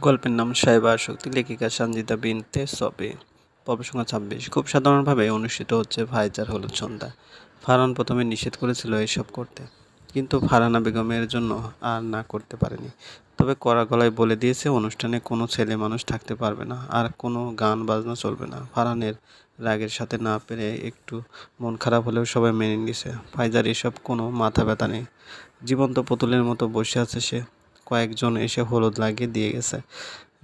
গল্পের নাম সাহেবা শক্তি লেখিকা সঞ্জিতা বিনতে সবে। পর্বসংখ্যা ছাব্বিশ। খুব সাধারণভাবে অনুষ্ঠিত হচ্ছে ভাইজার হলুদ সন্ধ্যা। ফারহান প্রথমে নিষেধ করেছিল এসব করতে। কিন্তু ফারহানা বেগমের জন্য আর না করতে পারেনি। তবে কড়া গলায় বলে দিয়েছে, অনুষ্ঠানে কোনো ছেলে মানুষ থাকতে পারবে না, আর কোনো গান বাজনা চলবে না। ফারহানের রাগের সাথে না পেরে একটু মন খারাপ হলেও সবাই মেনে নিয়েছে ফাইজার এসব কোনো মাথা ব্যথা নেই। জীবন্ত পুতুলের মতো বসে আছে সে। কয়েকজন এসে হলুদ লাগিয়ে দিয়ে গেছে।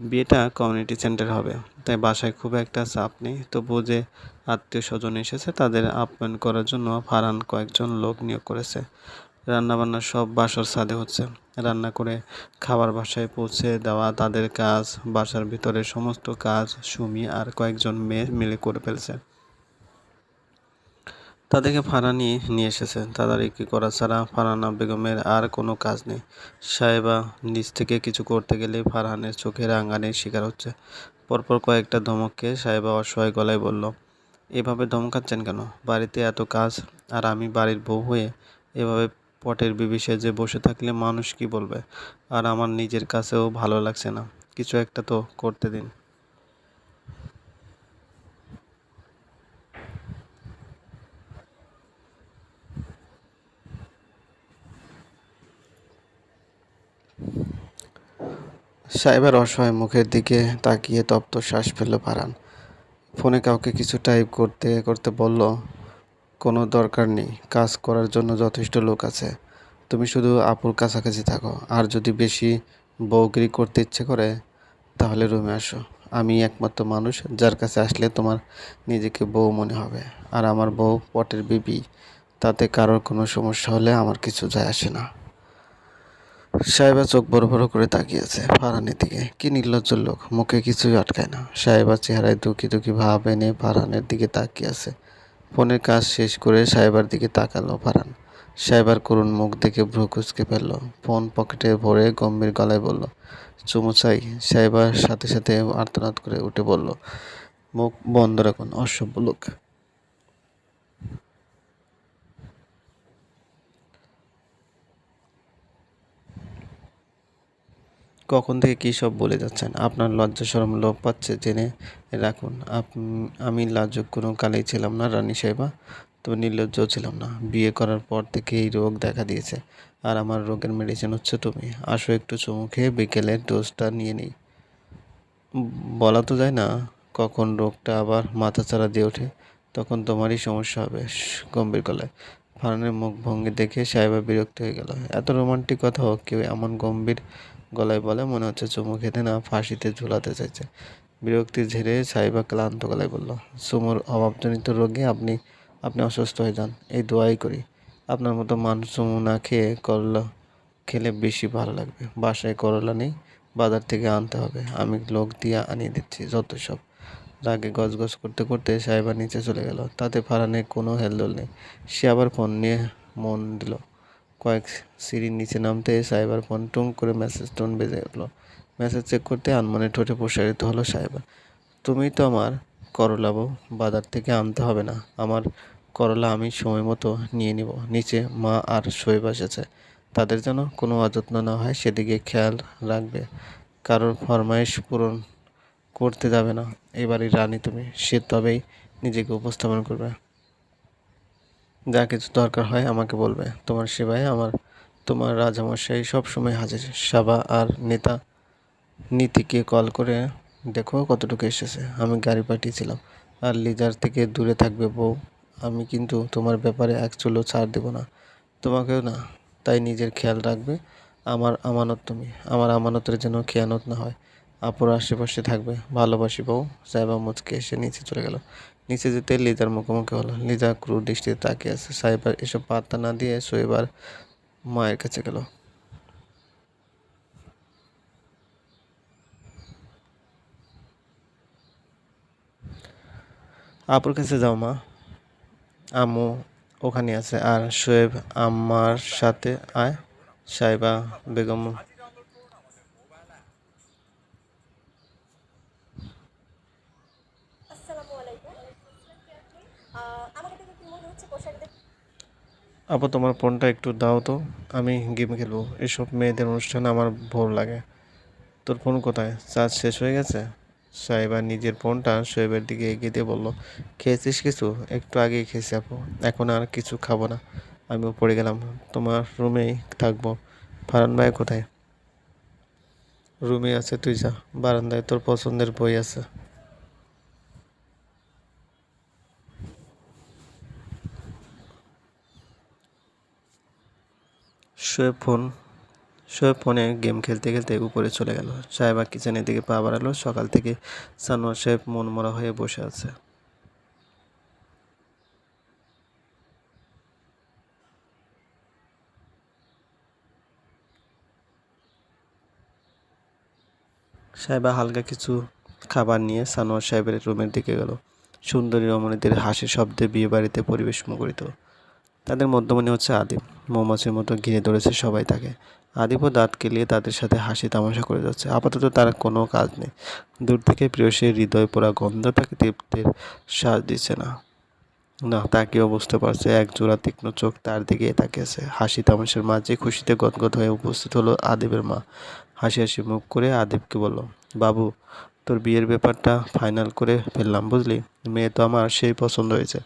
বিয়েটা কমিউনিটি সেন্টার হবে। তাই বাসায় খুব একটা চাপ নেই। তবুও যে আত্মীয় স্বজন এসেছে, তাদের আপ্যায়ন করার জন্য ফারান কয়েকজন লোক নিয়োগ করেছে। রান্নাবান্না সব বাসার ছাদে হচ্ছে। রান্না করে খাবার বাসায় পৌঁছে দেওয়া, তাদের কাজ, বাসার ভিতরে সমস্ত কাজ, সুমি আর কয়েকজন মেয়ে মিলে করে ফেলছে। তাদেরকে ফারানি নিয়ে নিয়ে এসেছে। তাদারিকি করা ছাড়া ফারহানা বেগমের আর কোনো কাজ নেই। সাহেবা নিজ থেকে কিছু করতে গেলে ফারহানের চোখের আঙ্গানের শিকার হচ্ছে। পরপর কয়েকটা ধমককে সাহেবা অসহায় গলায় বলল, এভাবে ধমকাচ্ছেন কেন? বাড়িতে এত কাজ, আর আমি বাড়ির বউ হয়ে এভাবে পটের বিবিষে যে বসে থাকলে মানুষ কি বলবে? আর আমার নিজের কাছেও ভালো লাগছে না। কিছু একটা তো করতে দিন। সাহেবের অসহায় মুখের দিকে তাকিয়ে তপ্ত শ্বাস ফেলল পারান ফোনে কাউকে কিছু টাইপ করতে করতে বলল, কোনো দরকার নেই, কাজ করার জন্য যথেষ্ট লোক আছে। তুমি শুধু আপুর কাছাকাছি থাকো। আর যদি বেশি বউগিরি করতে ইচ্ছে করে, তাহলে রুমে আসো। আমি একমাত্র মানুষ যার কাছে আসলে তোমার নিজেকে বউ মনে হবে। আর আমার বউ পটের বিবি, তাতে কারোর কোনো সমস্যা হলে আমার কিছু যায় আসে না। সাহেবা চোখ বড় বড় করে তাকিয়েছে ফারহানের দিকে। কি নির্লজ্জ লোক, মুখে কিছুই আটকায় না। সাহেবা চেহারায় দুঃখী দুঃখী ভাব এনে ফারহানের দিকে তাকিয়ে আছে ফোনের কাজ শেষ করে সাহেবার দিকে তাকালো ফারহান সাহেবার করুণ মুখ দেখে ভ্রু কুচকে ফেলল। ফোন পকেটে ভরে গম্ভীর গলায় বলল, চুমু চাই। সাহেবার সাথে সাথে আর্তনাদ করে উঠে বলল, মুখ বন্ধ রাখুন, অসভ্য লোক। কখন থেকে কী সব বলে যাচ্ছেন? আপনার লজ্জা সরম লোভ পাচ্ছে, জেনে রাখুন। আমি লাজুক কোনো কালেই ছিলাম না, রানী সাহেবা। তো নির্লজ্জও ছিলাম না। বিয়ে করার পর থেকে এই রোগ দেখা দিয়েছে। আর আমার রোগের মেডিসিন হচ্ছে তুমি। আসো একটু চুমু খেয়ে বিকেলের ডোজটা নিয়ে নিই। বলা তো যায় না, কখন রোগটা আবার মাথাচাড়া দিয়ে ওঠে, তখন তোমারই সমস্যা হবে গম্ভীর গলায়। ফারানের মুখ ভঙ্গি দেখে সাহেবা বিরক্ত হয়ে গেল। এত রোমান্টিক কথাও কেউ এমন গম্ভীর গলায় বলে, মনে হচ্ছে চুমু খেতে না, ফাঁসিতে ঝুলাতে চাইছে। বিরক্তি ঝেড়ে সাইবা ক্লান্ত গলায় বলল চুমুর অভাবজনিত রোগে আপনি আপনি অসুস্থ হয়ে যান, এই দোয়াই করি। আপনার মতো মানুষ চুমু না খেয়ে করলা, খেলে বেশি ভালো লাগবে। বাসায় করলা নেই, বাজার থেকে আনতে হবে। আমি লোক দিয়ে আনিয়ে দিচ্ছি, যত সব। রাগে গজগজ করতে করতে সাহেবা নিচে চলে গেল। তাতে ফারানে কোনো হেলদোল নেই। সে আবার ফোন নিয়ে মন দিল। কয়েক সিঁড়ির নিচে নামতে সাইবার ফোন টুং করে মেসেজ টোন বেজে উঠল মেসেজ চেক করতে আনমনে ঠোঁটে প্রসারিত হলো সাইবার। তুমি তো আমার করলা বউ, বাজার থেকে আনতে হবে না। আমার করলা আমি সময় মতো নিয়ে নিব। নিচে মা আর শোয়েব এসেছে। তাদের যেন কোনো অযত্ন না হয়, সেদিকে খেয়াল রাখবে। কারোর ফরমাইশ পূরণ করতে যাবে না। এবারই রানী তুমি, সে তবেই নিজেকে উপস্থাপন করবে। যা কিছু দরকার হয় আমাকে বলবে। তোমার সেবায় আমার, তোমার রাজামশাই সব সময় হাজির। সাবা আর নেতা নীতিকে কল করে, দেখো কতটুকু এসেছে। আমি গাড়ি পাঠিয়েছিলাম। আর লিজার থেকে দূরে থাকবে বউ। আমি কিন্তু তোমার ব্যাপারে এক চুলো ছাড় দেবো না। তোমাকেও না। তাই নিজের খেয়াল রাখবে। আমার আমানত তুমি। আমার আমানতের যেন খেয়ানত না হয়। আপুর আশেপাশে থাকবে। ভালোবাসি বউ। সাহেবা মুচকে এসে নিচে চলে গেল। নিচে যেতে লিজার মুখোমুখি হলো। লিজা ক্রুর দৃষ্টিতে তাকিয়ে আছে। সাহেবার এসব পাত্তা না দিয়ে শোয়েবার মায়ের কাছে গেল। আপুর কাছে যাও মা। আম্মু ওখানে আছে। আর শোয়েব আম্মার সাথে আয়। সাহেবা বেগম আসসালামু আলাইকুম আহ, আমাকে দেখে কি মনে হচ্ছে পোশাকদের আপু, তোমার ফোনটা একটু দাও তো। আমি গেম খেলব। এসব মেয়েদের অনুষ্ঠানে আমার ভোর লাগে। তোর ফোন কোথায়? চার্জ শেষ হয়ে গেছে? সাহেবা নিজের ফোনটা শোয়েবের দিকে এগিয়ে দিয়ে বলল, খেয়েছিস কিছু? একটু আগেই খেয়েছি আপু। এখন আর কিছু খাব না। আমি পড়ে গেলাম। তোমার রুমেই থাকব। ফারান ভাই কোথায়? রুমে আছে, তুই যা। বারান্দায় তোর পছন্দের বই আছে। শোয়েব ফোন, শোয়েব ফোনে গেম খেলতে খেলতে উপরে চলে গেল। সাহেবা কিচেনের দিকে পা বাড়ালো। সকাল থেকে সানোয়ার সাহেব মনমরা হয়ে বসে আছে। সাহেবা হালকা কিছু খাবার নিয়ে সানোয়ার সাহেবের রুমের দিকে গেল। সুন্দরী রমণীদের হাসি শব্দে বিয়ে বাড়িতে পরিবেশ মুখরিত। তাদের মধ্যমণি হচ্ছে আদিব মৌমাছির মতো ঘিরে ধরেছে সবাই তাকে। আদিবও দাঁত কেলিয়ে তাদের সাথে হাসি তামাশা করে যাচ্ছে। আপাতত তার কোনো কাজ নেই। দূর থেকে প্রিয়সীর হৃদয় পোড়া গন্ধ তাকে তৃপ্তির শ্বাস দিচ্ছে না। না তাকেও বুঝতে পারছে। এক জোড়া তীক্ষ্ণ চোখ তার দিকে তাকিয়েছে। হাসি তামাশার মাঝে খুশিতে গদগদ হয়ে উপস্থিত হলো আদিবের মা। হাসি হাসি মুখ করে আদিবকে বলল, বাবু, তোর বিয়ের ব্যাপারটা ফাইনাল করে ফেললাম, বুঝলি? মেয়ে তো আমার সেই পছন্দ হয়েছে।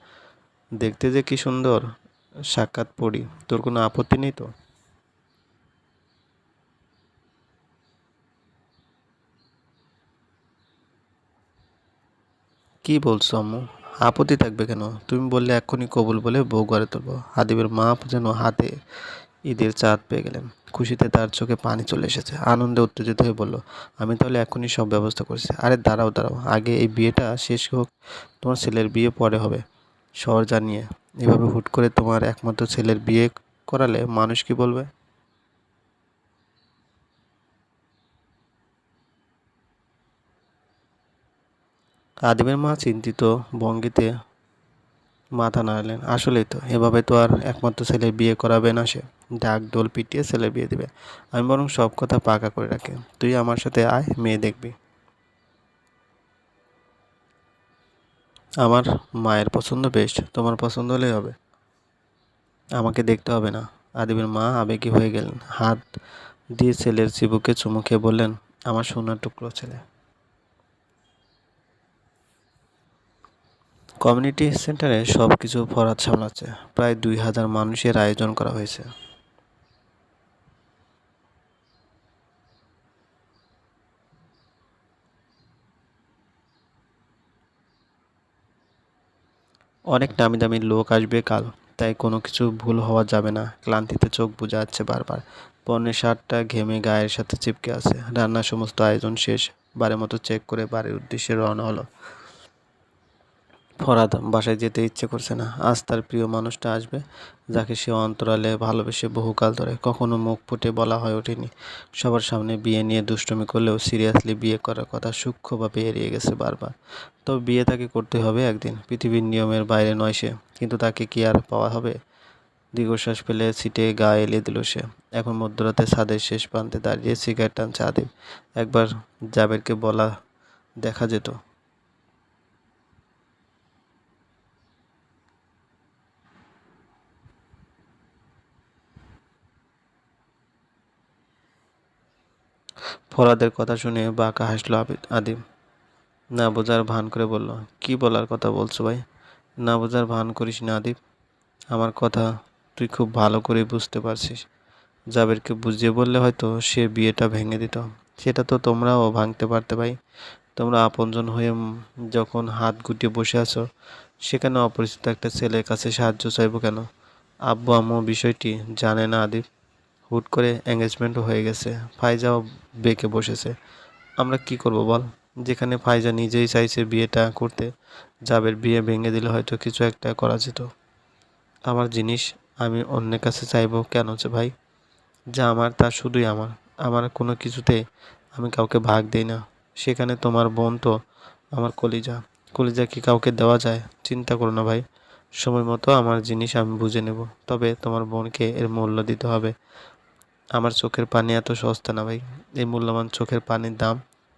দেখতে যে কি সুন্দর। সাক্ষাৎ পড়ি। তোর কোনো আপত্তি নেই তো? কি বলছো আম্মু? আপত্তি থাকবে কেন? তুমি বললে এক্ষুনি কবুল বলে বউ ঘরে তুলবো। আদিবের মা যেন হাতে ঈদের চাঁদ পেয়ে গেলেন। খুশিতে তার চোখে পানি চলে এসেছে। আনন্দে উত্তেজিত হয়ে বলল, আমি তাহলে এখনই সব ব্যবস্থা করছি। আরে দাঁড়াও দাঁড়াও। আগে এই বিয়েটা শেষ হোক। তোমার ছেলের বিয়ে পরে হবে। শহর জানিয়ে, এভাবে হুট করে তোমার একমাত্র ছেলের বিয়ে করালে মানুষ কি বলবে? আদিবের মা চিন্তিত ভঙ্গিতে মাথা নাড়লেন। আসলেই তো, এভাবে তো আর একমাত্র ছেলের বিয়ে করাবে না সে। ডাক ডোল পিটিয়ে ছেলে বিয়ে দিবে। আমি বরং সব কথা পাকা করে রাখি। তুই আমার সাথে আয়, মেয়ে দেখবি। আমার মায়ের পছন্দ বেস্ট তোমার পছন্দ হলেই হবে। আমাকে দেখতে হবে না। আদিবের মা আবেগী হয়ে গেলেন। হাত দিয়ে ছেলের চিবুকে চুমু খেয়ে বললেন, আমার সোনার টুকরো ছেলে। কমিউনিটি সেন্টারে সব কিছু ফরাত সামলাচ্ছে। প্রায় দুই হাজার মানুষের আয়োজন করা হয়েছে। অনেক দামি দামি লোক আসবে কাল, তাই কোনো কিছু ভুল হওয়া যাবে না। ক্লান্তিতে চোখ বোঝা যাচ্ছে বারবার। পণ্যের শার্টটা ঘেমে গায়ের সাথে চিপকে আছে। রান্নার সমস্ত আয়োজন শেষ। বারে মতো চেক করে বাড়ির উদ্দেশ্যে রওনা হলো। ফরাদ, বাসায় যেতে ইচ্ছে করছে না। আজ তার প্রিয় মানুষটা আসবে, যাকে সে অন্তরালে ভালোবেসে বহুকাল ধরে কখনো মুখ ফুটে বলা হয়ে ওঠেনি। সবার সামনে বিয়ে নিয়ে দুষ্টুমি করলেও সিরিয়াসলি বিয়ে করার কথা সূক্ষ্মভাবে এড়িয়ে গেছে বারবার। তবে বিয়ে তাকে করতে হবে একদিন, পৃথিবীর নিয়মের বাইরে নয় সে। কিন্তু তাকে কি আর পাওয়া হবে? দীর্ঘশ্বাস ফেলে সিটে গা এলিয়ে দিল সে। এখন মধ্যরাতে ছাদের শেষ প্রান্তে দাঁড়িয়ে সিগারেট টানছে আদিব। একবার জাবেরকে বলা দেখা যেত। ফরাদের কথা শুনে বাঁকা হাসলো আদিম। না বোঝার ভান করে বলল, কি বলার কথা বলছো ভাই? না বোঝার ভান করিস না আদিব আমার কথা তুই খুব ভালো করে বুঝতে পারছিস। জাবেরকে বুঝিয়ে বললে হয়তো সে বিয়েটা ভেঙে দিত। সেটা তো তোমরাও ভাঙতে পারতে ভাই। তোমরা আপনজন হয়ে যখন হাত গুটিয়ে বসে আছো, সেখানে অপরিচিত একটা ছেলের কাছে সাহায্য চাইব কেন? আব্বু আম্মু বিষয়টি জানে না আদিব হুট করে এঙ্গেজমেন্টও হয়ে গেছে। ফাইজাও বেঁকে বসেছে। আমরা কি করব বল? যেখানে ফাইজা নিজেই চাইছে বিয়েটা করতে, জাবের বিয়ে ভেঙে দিলে হয়তো কিছু একটা করা যেত। আমার জিনিস আমি অন্যের কাছে চাইব কেন যে ভাই? যা আমার, তা শুধুই আমার। আমার কোনো কিছুতে আমি কাউকে ভাগ দিই না। সেখানে তোমার বোন তো আমার কলিজা। কলিজা কি কাউকে দেওয়া যায়? চিন্তা করো না ভাই। সময় মতো আমার জিনিস আমি বুঝে নেব। তবে তোমার বোনকে এর মূল্য দিতে হবে। আমার চোখের পানি এত সস্তা না ভাই। এই মূল্যবান চোখের পানির দাম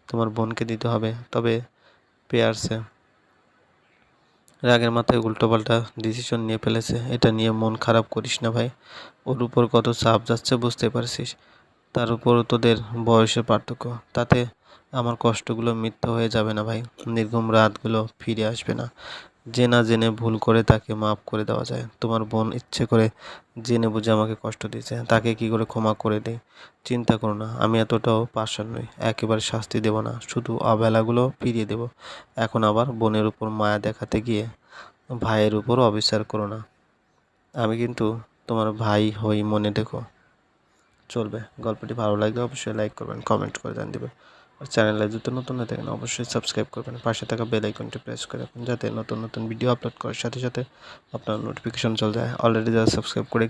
তোমার বোনকে দিতে হবে, তবে পেয়ারসে। রাগের মাথায় উল্টোপাল্টা ডিসিশন নিয়ে ফেলেছে, এটা নিয়ে মন খারাপ করিস না ভাই। ওর উপর কত চাপ যাচ্ছে বুঝতে পারছিস, তার উপর তোদের বয়সের পার্থক্য। তাতে আমার কষ্টগুলো মিথ্যা হয়ে যাবে না ভাই। নির্ঘুম রাতগুলো ফিরে আসবে না। যে না জেনে ভুল করে তাকে মাফ করে দেওয়া যায়। তোমার বোন ইচ্ছে করে জেনে বুঝে আমাকে কষ্ট দিয়েছে। তাকে কি করে ক্ষমা করে দেয় চিন্তা করো না, আমি এতটাও পাশার নই। একেবারে শাস্তি দেব না, শুধু অবহেলাগুলো ফিরিয়ে দেব। এখন আবার বোনের উপর মায়া দেখাতে গিয়ে ভাইয়ের উপর অবিচার করো না। আমি কিন্তু তোমার ভাই হই মনে দেখো চলবে। গল্পটি ভালো লাগলে অবশ্যই লাইক করবেন কমেন্ট করে জান দেবেন চ্যানেলে যদি নতুন হয়ে থাকেন, অবশ্যই সাবস্ক্রাইব করবেন। পাশে থাকা বেল আইকনটি প্রেস করে রাখুন, যাতে নতুন নতুন ভিডিও আপলোড করার সাথে সাথে আপনার নোটিফিকেশন চলে যায়। অলরেডি যারা সাবস্ক্রাইব করে